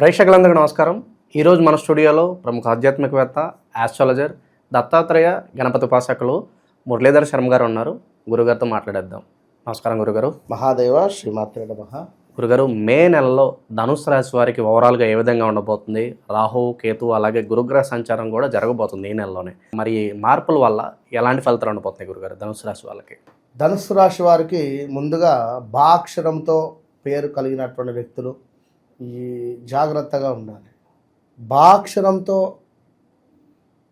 ప్రేక్షకులందరికీ నమస్కారం. ఈరోజు మన స్టూడియోలో ప్రముఖ ఆధ్యాత్మికవేత్త ఆస్ట్రాలజర్ దత్తాత్రేయ గణపతి ఉపాసకులు మురళీధర్ శర్మ గారు ఉన్నారు. గురుగారితో మాట్లాడేద్దాం. నమస్కారం గురుగారు. మహాదేవ శ్రీమాత్రే నమః. గురుగారు మే నెలలో ధనుసు రాశి వారికి ఓవరాల్గా ఏ విధంగా ఉండబోతుంది? రాహు కేతు అలాగే గురుగ్రహ సంచారం కూడా జరగబోతుంది ఈ నెలలోనే. మరి మార్పుల వల్ల ఎలాంటి ఫలితాలు ఉండబోతున్నాయి గురుగారు ధనుసు రాశి వాళ్ళకి? ధనుసు రాశి వారికి ముందుగా బాక్షరంతో పేరు కలిగినటువంటి వ్యక్తులు ఈ జాగ్రత్తగా ఉండాలి. బాక్షరంతో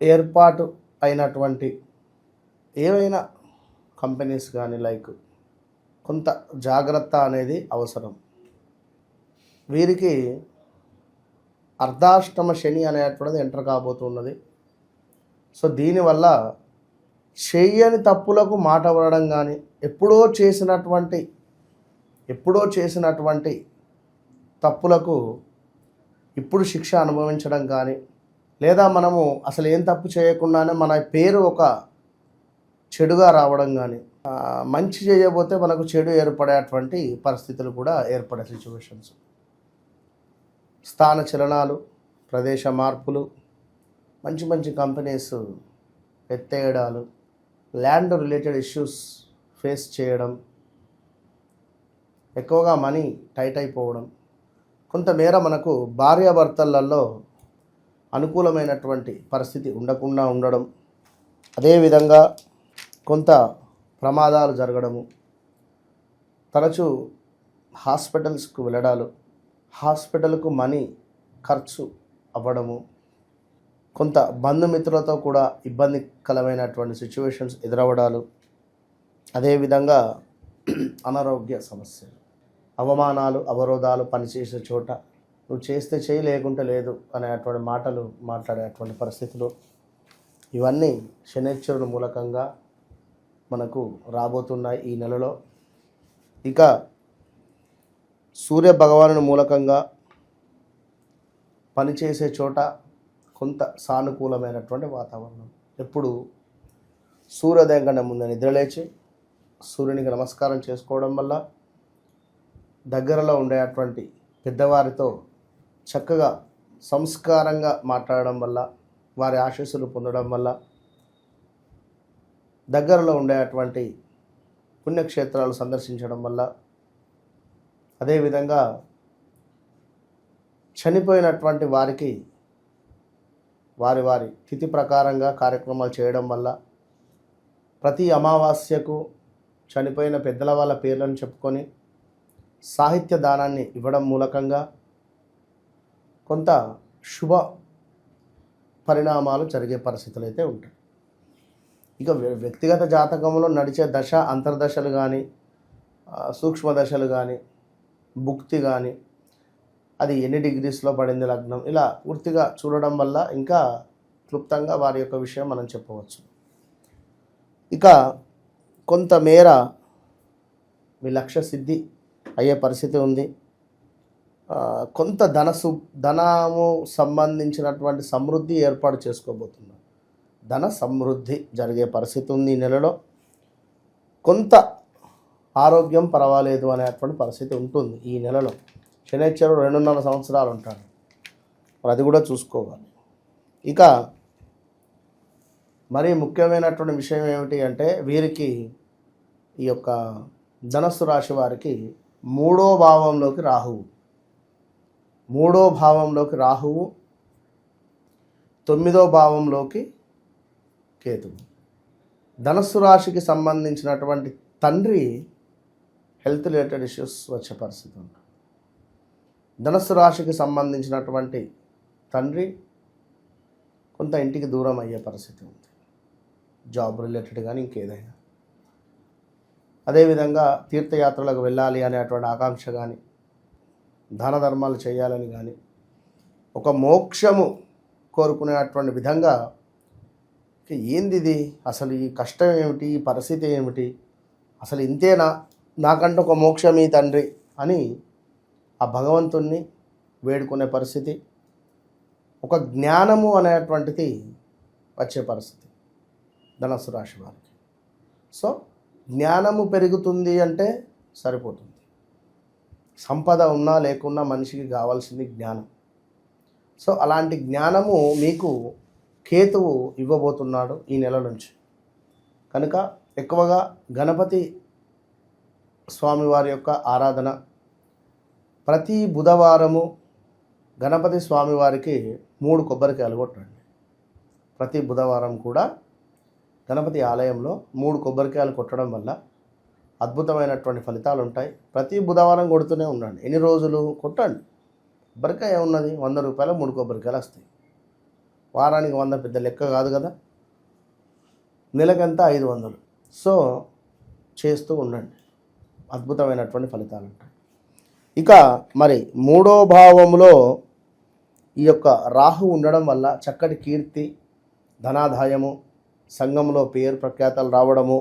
ఏర్పాటు అయినటువంటి ఏవైనా కంపెనీస్ కానీ లైక్ కొంత జాగ్రత్త అనేది అవసరం. వీరికి అర్ధాష్టమ శని అనేటువంటిది ఎంటర్ కాబోతున్నది. సో దీనివల్ల చేయని తప్పులకు మాట పడడం కానీ ఎప్పుడో చేసినటువంటి ఎప్పుడో చేసినటువంటి తప్పులకు ఇప్పుడు శిక్ష అనుభవించడం కానీ లేదా మనము అసలు ఏం తప్పు చేయకుండానే మన పేరు ఒక చెడుగా రావడం కానీ మంచి చేయబోతే మనకు చెడు ఏర్పడేటువంటి పరిస్థితులు కూడా ఏర్పడే సిచ్యువేషన్స్ స్థాన చలనాలు ప్రదేశ మార్పులు మంచి మంచి కంపెనీస్ ఎత్తేయడాలు ల్యాండ్ రిలేటెడ్ ఇష్యూస్ ఫేస్ చేయడం ఎక్కువగా మనీ టైట్ అయిపోవడం కొంతమేర మనకు భార్యాభర్తలలో అనుకూలమైనటువంటి పరిస్థితి ఉండకుండా ఉండడం అదేవిధంగా కొంత ప్రమాదాలు జరగడము తరచూ హాస్పిటల్స్కు వెళ్ళడాలు హాస్పిటల్కు మనీ ఖర్చు అవ్వడము కొంత బంధుమిత్రులతో కూడా ఇబ్బందికరమైనటువంటి సిచ్యువేషన్స్ ఎదురవ్వడాలు అదేవిధంగా అనారోగ్య సమస్యలు. అవమానాలు అవరోధాలు పనిచేసే చోట నువ్వు చేస్తే చేయి లేకుంటే లేదు అనేటువంటి మాటలు మాట్లాడేటువంటి పరిస్థితులు ఇవన్నీ శనేశ్వరుని మూలకంగా మనకు రాబోతున్నాయి ఈ నెలలో. ఇక సూర్య భగవానుని మూలకంగా పనిచేసే చోట కొంత సానుకూలమైనటువంటి వాతావరణం. ఎప్పుడు సూర్యోదయం కన్నా ముందు నిద్రలేచి సూర్యునికి నమస్కారం చేసుకోవడం వల్ల దగ్గరలో ఉండేటువంటి పెద్దవారితో చక్కగా సంస్కారంగా మాట్లాడడం వల్ల వారి ఆశీస్సులు పొందడం వల్ల దగ్గరలో ఉండేటువంటి పుణ్యక్షేత్రాలు సందర్శించడం వల్ల అదేవిధంగా చనిపోయినటువంటి వారికి వారి వారి తిథి ప్రకారంగా కార్యక్రమాలు చేయడం వల్ల ప్రతి అమావాస్యకు చనిపోయిన పెద్దల వాళ్ళ పేర్లను చెప్పుకొని సాహిత్య దానాన్ని ఇవ్వడం మూలకంగా కొంత శుభ పరిణామాలు జరిగే పరిస్థితులు అయితే ఉంటాయి. ఇక వ్య- వ్యక్తిగత జాతకంలో నడిచే దశ అంతర్దశలు కానీ సూక్ష్మ దశలు కానీ భుక్తి కానీ అది ఎన్ని డిగ్రీస్లో పడింది లగ్నం ఇలా పూర్తిగా చూడడం వల్ల ఇంకా క్లుప్తంగా వారి యొక్క విషయం మనం చెప్పవచ్చు. ఇక కొంతమేర మీ లక్ష్య సిద్ధి అయ్యే పరిస్థితి ఉంది. కొంత ధన సు ధనము సంబంధించినటువంటి సమృద్ధి ఏర్పాటు చేసుకోబోతున్నారు. ధన సమృద్ధి జరిగే పరిస్థితి ఉంది ఈ నెలలో. కొంత ఆరోగ్యం పర్వాలేదు అనేటువంటి పరిస్థితి ఉంటుంది ఈ నెలలో. శనిశ్వరుడు రెండున్నర సంవత్సరాలు ఉంటాడు. మరి అది కూడా చూసుకోవాలి. ఇక మరీ ముఖ్యమైనటువంటి విషయం ఏమిటి అంటే వీరికి ఈ యొక్క ధనస్సు రాశి వారికి మూడో భావంలోకి రాహువు. మూడో భావంలోకి రాహువు. తొమ్మిదో భావంలోకి కేతువు. ధనస్సు రాశికి సంబంధించినటువంటి తండ్రి హెల్త్ రిలేటెడ్ ఇష్యూస్ వచ్చే పరిస్థితి ఉంది ధనస్సు రాశికి సంబంధించినటువంటి తండ్రి కొంత ఇంటికి దూరం అయ్యే పరిస్థితి ఉంది. జాబ్ రిలేటెడ్ కానీ ఇంకేదైనా. అదేవిధంగా తీర్థయాత్రలకు వెళ్ళాలి అనేటువంటి ఆకాంక్ష కానీ దాన ధర్మాలు చేయాలని కానీ ఒక మోక్షము కోరుకునేటువంటి విధంగా ఏంది ఇది అసలు ఈ కష్టం ఏమిటి? ఈ పరిస్థితి ఏమిటి? అసలు ఇంతేనా నాకంటూ ఒక మోక్షం ఈ తండ్రి అని ఆ భగవంతుణ్ణి వేడుకునే పరిస్థితి ఒక జ్ఞానము అనేటువంటిది వచ్చే పరిస్థితి ధనస్సు రాశి వారికి. సో జ్ఞానము పెరుగుతుంది అంటే సరిపోతుంది. సంపద ఉన్నా లేకున్నా మనిషికి కావాల్సింది జ్ఞానం. సో అలాంటి జ్ఞానము మీకు కేతువు ఇవ్వబోతున్నాడు ఈ నెల నుంచి. కనుక ఎక్కువగా గణపతి స్వామివారి యొక్క ఆరాధన ప్రతి బుధవారము గణపతి స్వామివారికి మూడు కొబ్బరికాయలు కొట్టండి. ప్రతి బుధవారం కూడా గణపతి ఆలయంలో మూడు కొబ్బరికాయలు కొట్టడం వల్ల అద్భుతమైనటువంటి ఫలితాలు ఉంటాయి ప్రతి బుధవారం కొడుతూనే ఉండండి. ఎన్ని రోజులు కొట్టండి? కొబ్బరికాయ ఉన్నది వంద రూపాయలు మూడు కొబ్బరికాయలు వస్తాయి. వారానికి వంద పెద్ద లెక్క కాదు కదా? నెలకంతా ఐదు వందలు. సో చేస్తూ ఉండండి. అద్భుతమైనటువంటి ఫలితాలు ఉంటాయి ఇక మరి మూడో భావంలో ఈ యొక్క రాహు ఉండడం వల్ల చక్కటి కీర్తి ధనాదాయము సంఘంలో పేరు ప్రఖ్యాతలు రావడము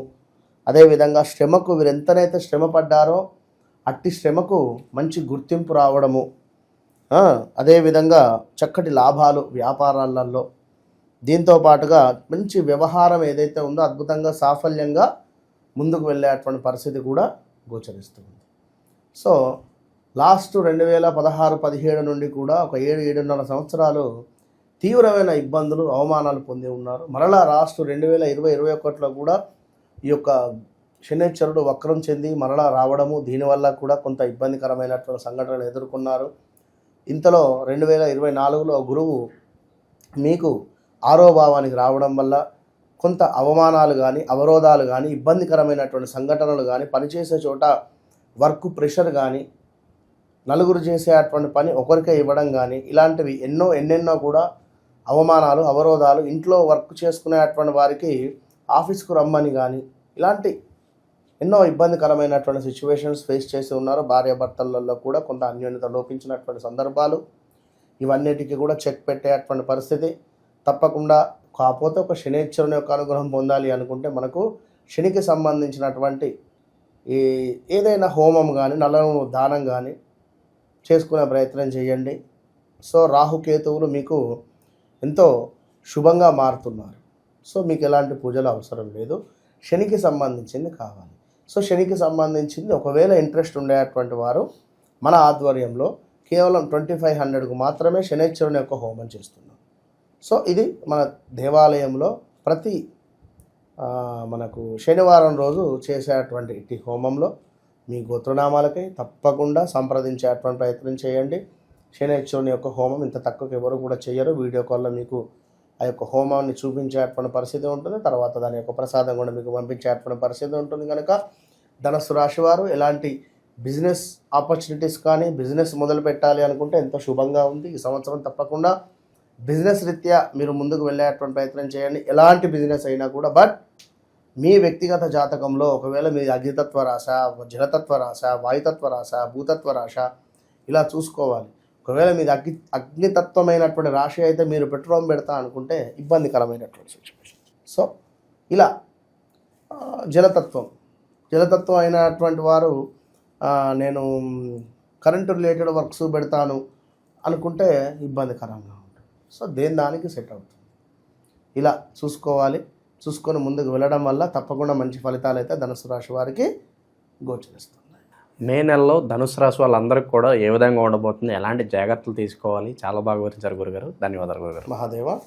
అదేవిధంగా శ్రమకు వీరు ఎంతనైతే శ్రమ పడ్డారో అట్టి శ్రమకు మంచి గుర్తింపు రావడము అదేవిధంగా చక్కటి లాభాలు వ్యాపారాలలో. దీంతో పాటుగా మంచి వ్యవహారం ఏదైతే ఉందో అద్భుతంగా సాఫల్యంగా ముందుకు వెళ్ళేటువంటి పరిస్థితి కూడా గోచరిస్తుంది. సో లాస్ట్ రెండు వేల పదహారు పదిహేడు నుండి కూడా ఒక ఏడు ఏడున్నర సంవత్సరాలు తీవ్రమైన ఇబ్బందులు అవమానాలు పొంది ఉన్నారు. మరలా రాష్ట్ర రెండు వేల ఇరవై ఇరవై ఒకటిలో కూడా ఈ యొక్క శనేశ్వరుడు వక్రం చెంది మరలా రావడము దీనివల్ల కూడా కొంత ఇబ్బందికరమైనటువంటి సంఘటనలు ఎదుర్కొన్నారు. ఇంతలో రెండు వేల ఇరవై నాలుగులో గురువు మీకు ఆరో భావానికి రావడం వల్ల కొంత అవమానాలు కానీ అవరోధాలు కానీ ఇబ్బందికరమైనటువంటి సంఘటనలు కానీ పనిచేసే చోట వర్క్ ప్రెషర్ కానీ నలుగురు చేసేటువంటి పని ఒకరికే ఇవ్వడం కానీ ఇలాంటివి ఎన్నో ఎన్నెన్నో కూడా అవమానాలు అవరోధాలు ఇంట్లో వర్క్ చేసుకునేటువంటి వారికి ఆఫీస్కు రమ్మని కానీ ఇలాంటి ఎన్నో ఇబ్బందికరమైనటువంటి సిచ్యువేషన్స్ ఫేస్ చేసి ఉన్నారు. భార్యాభర్తలలో కూడా కొంత అన్యోన్యత లోపించినటువంటి సందర్భాలు. ఇవన్నిటికీ కూడా చెక్ పెట్టేటువంటి పరిస్థితి. తప్పకుండా కాకపోతే ఒక శనిశ్వరుని యొక్క అనుగ్రహం పొందాలి అనుకుంటే మనకు శనికి సంబంధించినటువంటి ఈ ఏదైనా హోమం కానీ నల్లను దానం కానీ చేసుకునే ప్రయత్నం చేయండి. సో రాహుకేతువులు మీకు ఎంతో శుభంగా మారుతున్నారు. సో మీకు ఎలాంటి పూజలు అవసరం లేదు. శనికి సంబంధించింది కావాలి. సో శనికి సంబంధించింది ఒకవేళ ఇంట్రెస్ట్ ఉండేటువంటి వారు మన ఆధ్వర్యంలో కేవలం ట్వంటీ ఫైవ్ హండ్రెడ్కు మాత్రమే శనేశ్వరుని యొక్క హోమం చేస్తున్నాం సో ఇది మన దేవాలయంలో ప్రతి మనకు శనివారం రోజు చేసేటువంటి ఇట్టి హోమంలో మీ గోత్రనామాలకై తప్పకుండా సంప్రదించేటువంటి ప్రయత్నం చేయండి. శనిశ్వరుని యొక్క హోమం ఇంత తక్కువకి ఎవరు కూడా చేయరు వీడియో కాల్లో మీకు ఆ యొక్క హోమాన్ని చూపించేటువంటి పరిస్థితి ఉంటుంది. తర్వాత దాని యొక్క ప్రసాదం కూడా మీకు పంపించేటువంటి పరిస్థితి ఉంటుంది కనుక ధనస్సు రాశి వారు ఎలాంటి బిజినెస్ ఆపర్చునిటీస్ కానీ బిజినెస్ మొదలు పెట్టాలి అనుకుంటే ఎంతో శుభంగా ఉంది. ఈ సంవత్సరం తప్పకుండా బిజినెస్ రీత్యా మీరు ముందుకు వెళ్ళేటువంటి ప్రయత్నం చేయండి. ఎలాంటి బిజినెస్ అయినా కూడా బట్ మీ వ్యక్తిగత జాతకంలో ఒకవేళ మీ అగ్నితత్వ రాశ జలతత్వ రాశ వాయుతత్వ రాశ భూతత్వ రాశ ఇలా చూసుకోవాలి. ఒకవేళ మీది అగ్ని అగ్నితత్వమైనటువంటి రాశి అయితే మీరు పెట్రోల్ పెడతా అనుకుంటే ఇబ్బందికరమైనటువంటి సిచ్యువేషన్ సో ఇలా జలతత్వం. జలతత్వం అయినటువంటి వారు నేను కరెంటు రిలేటెడ్ వర్క్స్ పెడతాను అనుకుంటే ఇబ్బందికరంగా ఉంటుంది. సో దేని దానికి సెట్ అవుతుంది? ఇలా చూసుకోవాలి. చూసుకొని ముందుకు వెళ్ళడం వల్ల తప్పకుండా మంచి ఫలితాలు అయితే ధనుసు రాశి వారికి గోచరిస్తుంది మే నెలలో ధనుసు రాశి వాళ్ళందరికీ కూడా ఏ విధంగా ఉండబోతుంది? ఎలాంటి జాగ్రత్తలు తీసుకోవాలి? చాలా బాగా వివరించారు గురుగారు. ధన్యవాదాలు గురుగారు. మహాదేవ.